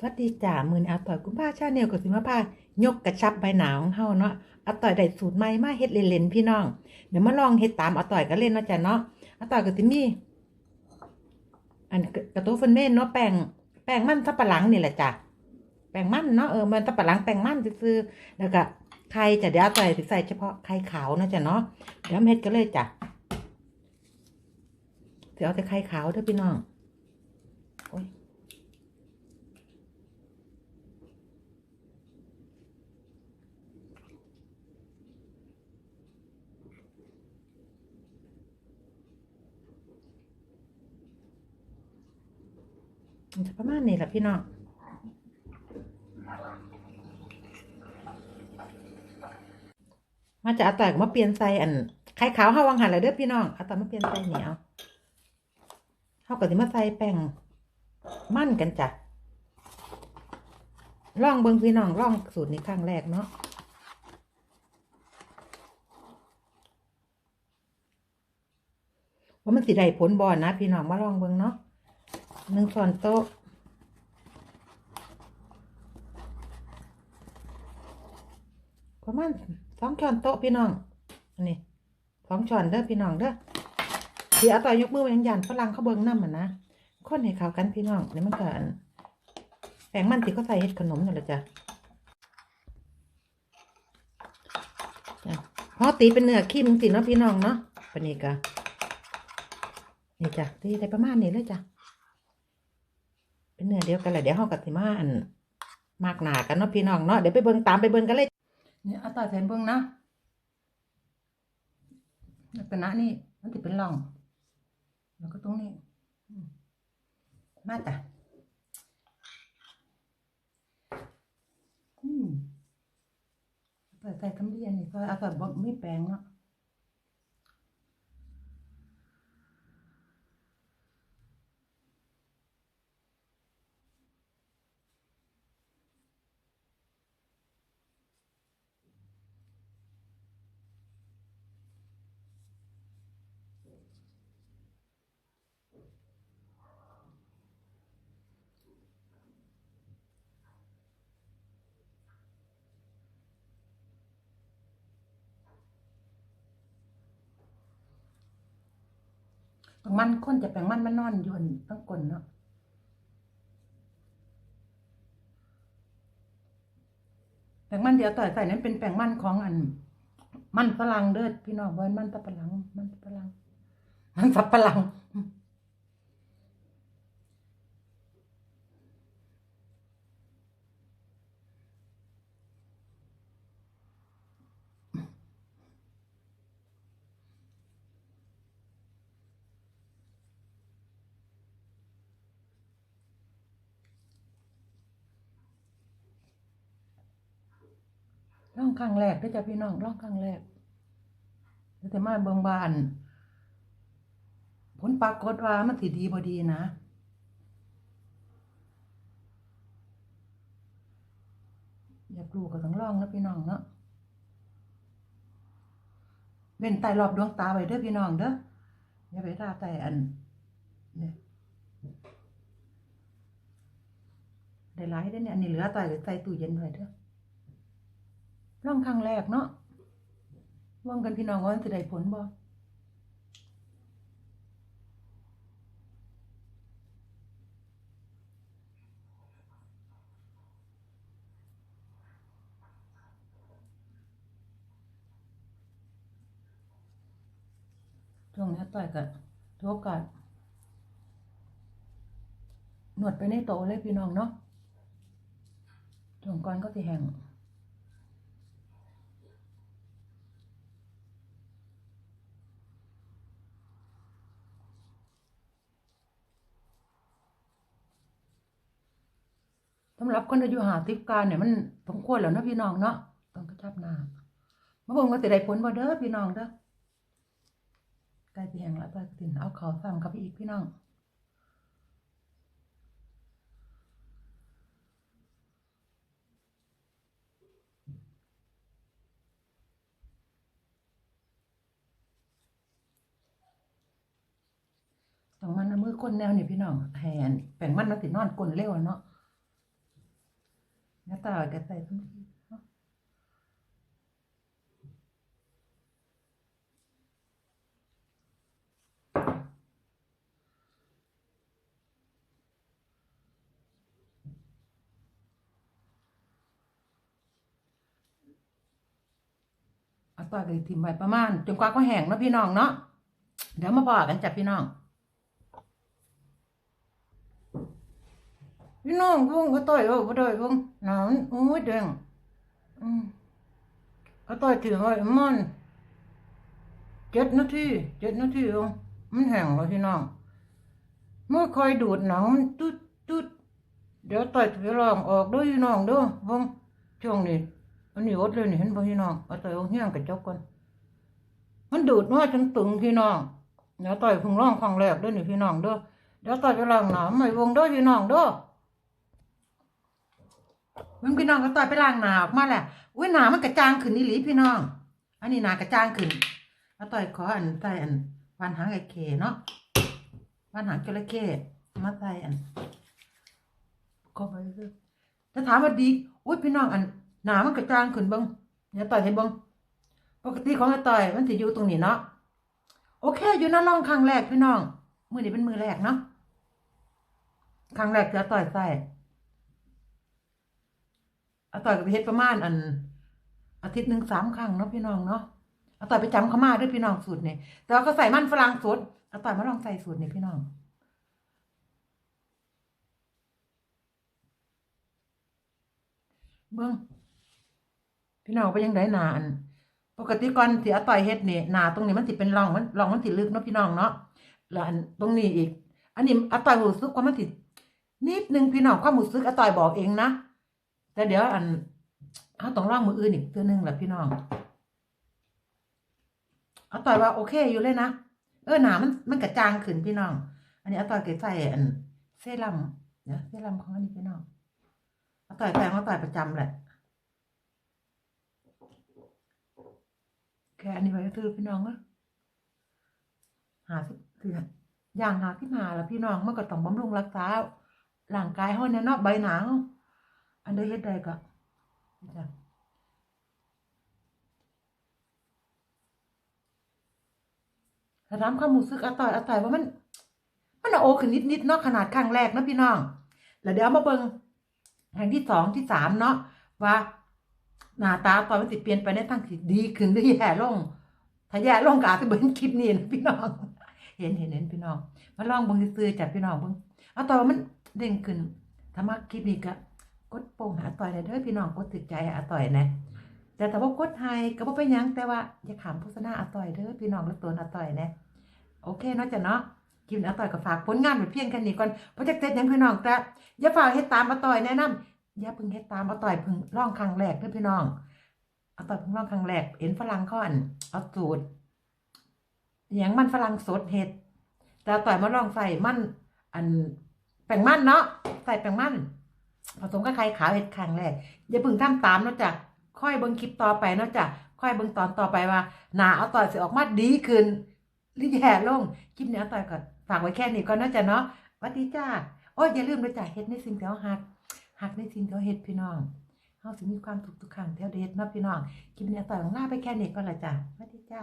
สวัสดีจ้ามือนอาต่อยคุณป้าชาแนลกับสิมาพายกกระชับใบหนาของเฮาเนาะอาต่อยได้สูตรใหม่มาเฮ็ดเล่นๆพี่น้อง เดี๋ยวมาลองเฮ็ดตามอาต่อยก็เล่นเนาะจ้ะเนาะอาต่อยก็สิมีอันกระตุ้ฟันเม่นเนาะแป้งแป้งมันสับปะหลังนี่แหละจ้ะแป้งมันเนาะเออมันสับปะหลังแป้งมันซื่อแล้วก็ไข่จะเดี๋ยวอาต่อยใส่เฉพาะไข่ขาวเนาะจ้ะเนาะเดี๋ยวเฮ็ดกันเลยจ้ะเดี๋ยวเอาแต่ไข่ขาวเด้อพี่น้องโอ้ย มัน จะประมาณนี้แหละพี่น้องมาจะเอาต่อยมาเปลี่ยนใส่อันไข่ขาวเฮาวังหันเลยเด้อพี่น้องเอาต่อยมาเปลี่ยนใส่เหนียวเฮาก็สิมาใส่แป้งมั่นกันจ้ะลองเบิ่งพี่น้องลองสูตรนี้ครั้งแรกเนาะว่ามันสิได้ผลบ่นะ พี่น้องมาลองเบิ่งเนาะหนึ่งช้อนโต๊ะ ประมาณสองช้อนโต๊ะพี่น้องอันนี้สองช้อนเด้อพี่น้องเด้อที่เอาต่อยกมือไว้ยังยันฝรั่งเขาเบิ่งน้ำอะนะคนให้เขากันพี่น้องนี่มันก็อันแป้งมันที่เขาใส่เฮ็ดขนมนั่นแหละจ้ะจ้ะพอตีเป็นเนื้อขี้มึงสิเนาะพี่น้องเนาะปนี้ก็นี่จ้ะตีได้ประมาณนี้เลยจ้ะเป็นเนื้อเดียวกันแหละเดี๋ยวเฮากับสิมาอันมากหนากันเนาะพี่น้องเนาะเดี๋ยวไปเบิ่งตามไปเบิ่งกันเลย เนี่ยเอาตาแทนเบิ่งนะลักษณะนี่มันติดเป็นร่อง แล้วก็ตรงนี้ มาจ้ะอืมเปิดใส่คำเรียนนี่ก็เอาแบบบ่ไม่แปลงเนาะ มันคนจะแปลงมันมันนอนยนต้องกลนเนาะแปลงมันเดี๋ยวต่อยใส่นั้นเป็นแปลงมันของอัน มันฝรั่งเด้อพี่น้องเบิ้นมันสับปะหลัง มันสับปะหลัง มันสับปะหลัง ร่องครั้งแรกเด้อจ้ะพี่น้องร่องครั้งแรกเดี๋ยวแต่มาเบิ่งบาน ผลปรากฏว่ามันสิดีบ่ดีนะอยากรู้ก็ต้องลองนะพี่น้องเนาะเว้นใต้รอบดวงตาไว้เด้อพี่น้องเด้ออย่าไปทาใต้อันเนี่ยได้หลายได้เนี่ยอันนี้เหลือใต้ใส่ตู้เย็นไว้เด้อ ร่องครั้งแรกเนาะว่างกันพี่น้องว่ามันจะได้ผลบ่ช่วงนี้ต่อยกับทุกกันหนวดไปในโตะเลยพี่น้องเนาะช่วงก่อนก็สิแห้ง สำหรับคนอายุหาสิบการเนี่ยมันสมควรแล้วนะพี่น้องเนาะต้องกระชับหน้ามาบ่งว่าสิได้ผลบ่เด้อพี่น้องเด้อใกล้สิแห้งแล้วต่อยตินเอาเขาซ้ำกับอีกพี่น้องต้องมันเอามือก้นแนวนี่พี่น้องแทนแป้งมันมันสินอนก้นเร็วเนาะ แล้วต่อก็ใส่ทั้งทีเนาะเอาต่อก็สิทิมไว้ประมาณจนกว่าเขาแห้งเนาะพี่น้องเนาะ เดี๋ยวมาบอกกันจ้ะพี่น้อง พี่น้องวงก็ต่อยเอาบ่ได้วงหนาวโอ้ยแดงอืมก็ต่อยถือไว้มันเจ็ดนาทีเจ็ดนาทีวงมันแห้งแล้วพี่น้องเมื่อคอยดูดหนังมันตุ๊ดตุ๊ดเดี๋ยวต่อยถือลองออกด้วยพี่น้องเด้อวงช่วงนี้อันนี้อดเลยนี่เห็นบ่พี่น้องเอาต่อยเอาเฮี้ยงกระจกก่อนมันดูดมาจนตึงพี่น้องเดี๋ยวต่อยพิ่งร้องครั้งแรกเด้อนี่พี่น้องเด้อเดี๋ยวต่อยจะลองหนาวไม่วงเด้อพี่น้องเด้อ มึงพี่น้องก็ต่อยไปล้างหนาออกมาแหละอุ้ยหนามันกระจางขึ้นนี่หลีพี่น้อง อันนี้หนากระจางขึ้นแล้วต่อยขออันใส่อันวันหางไอเคเนาะวันหางจระเข้มาใส่อันก็ไปเรื่อยถ้าถามว่าดีอุ้ยพี่น้องอันหนามันกระจางขึ้นบ้างอย่าต่อยให้เบ้างปกติของไอต่อยมันจะอยู่ตรงนี้เนาะโอเคอยู่นั่นลองครั้งแรกพี่น้องมือนี้เป็นมือแรกเนาะครั้งแรกจะต่อยใส่ อาต่อยก็ไปเฮ็ดประมาณอัน อาทิตย์หนึ่งสามครั้งเนาะพี่น้องเนาะอาต่อยไปจำเขามาด้วยพี่น้องสูตรนี่แต่ว่าก็ใส่มันฝรั่งสดอาต่อยมาลองใส่สูตรนี่พี่น้องเบิ้งพี่น้องไปยังไดหนาน ปกติก่อนที่อาต่อยเฮ็ดนี่หนาตรงนี้มันสิดเป็นรองมันรองมันสิดลึกเนาะพี่น้องเนาะแล้วอันตรงนี้อีก อันนี้อาต่อยรู้สึกว่ามันสิดนิดนึงพี่น้องความรู้สึกอาต่อยบอกเองนะ แต่เดี๋ยวอันเขาต้องล่องมืออื่นอีกตัวนึงแหละพี่น้องเอาต่อยว่าโอเคอยู่เลยนะเออหนามันมันกระจางขึ้นพี่น้อง อันนี้เอาต่อยก็ใส่อันเซรั่มเนี่ยเซรั่มของอันนี้พี่น้องเอาต่อยแต่งเอาต่อยประจำแหละแค่อันนี้ไว้ซื้อพี่น้องอะหาสิคืออย่างหาที่มาแล้วพี่น้องเมันก็ต้องบำรุงรักษาร่างกายเขาเนี่ยเนาะใบหนัง อันใดเฮ็ดได้ก็จ้ะถ้าถามความรู้สึกอาต่อยอาต่อยว่ามัน มันโอขึ้นนิดๆเนาะขนาดครั้งแรกเนาะพี่น้อง แล้วเดี๋ยวมาเบิ่งครั้งที่สองที่สามเนาะว่าหน้าตาต่อนมันสิเปลี่ยนไปในทางที่ดีขึ้นหรือแย่ลง ถ้าแย่ลงก็อาจจะเบิ่งคลิปนี้นะพี่น้อง เห็นเห็นเห็นพี่น้อง มาลองเบิ่งซื่อจ้ะพี่น้องเบิ่งอาต่อว่ามันเด้งขึ้นถ้ามักคลิปนี้ก็ กดโป่งหาต่อยได้เด้อพี่น้องกดติดใจอาต่อยนะแต่ถ้าว่ากดให้ก็บ่เป็นหยังแต่ว่าอย่าขามโฆษณาอาต่อยเด้อพี่น้องและตัวอาต่อยนะโอเคเนาะจ้ะเนาะคลินอาต่อยก็ฝากผลงานไว้เพียงแค่นี้ก่อนบ่จักเสร็จหยังพี่น้องแต่อย่าฝากเฮ็ดตามอาต่อยแนะนำอย่าพิ่งเฮ็ดตามอาต่อยพิ่งลองครั้งแรกเด้อพี่น้องอาต่อยพิ่งลองครั้งแรกเห็นฝรั่งขาอันเอาสูตรอหยังมันฝรั่งสดเฮ็ดแต่อต่อยมาลองใส่มันอันแป้งมันเนาะใส่แป้งมัน ผสมกับไข่ขาวเห็ดครั้งแรกอย่าเพิ่งทำตามนาะจ้ะค่อยเบิ่งคลิปต่อไปนาะจ้ะค่อยเบิ่งตอนต่อไปว่าหนาเอาต่อยสิออกมาดีขึ้นหรือแย่ลงคลิปนี้เอาต่อยก่อนฝากไว้แค่นี้ก่อนนะจ้ะเนาะวัสดีจ้าโอ้ยอย่าลืมนะจ้ะเฮ็ดในสิ่งที่เฮาฮักฮักในสิ่งที่เฮาเฮ็ดพี่น้องเฮาสิมีความสุขทุกครั้งที่เฮาได้เฮ็ดเนาะพี่น้องคลิปนี้อต่อยของลาไปแค่นี้ก่อนละจ้ะวัสดีจ้า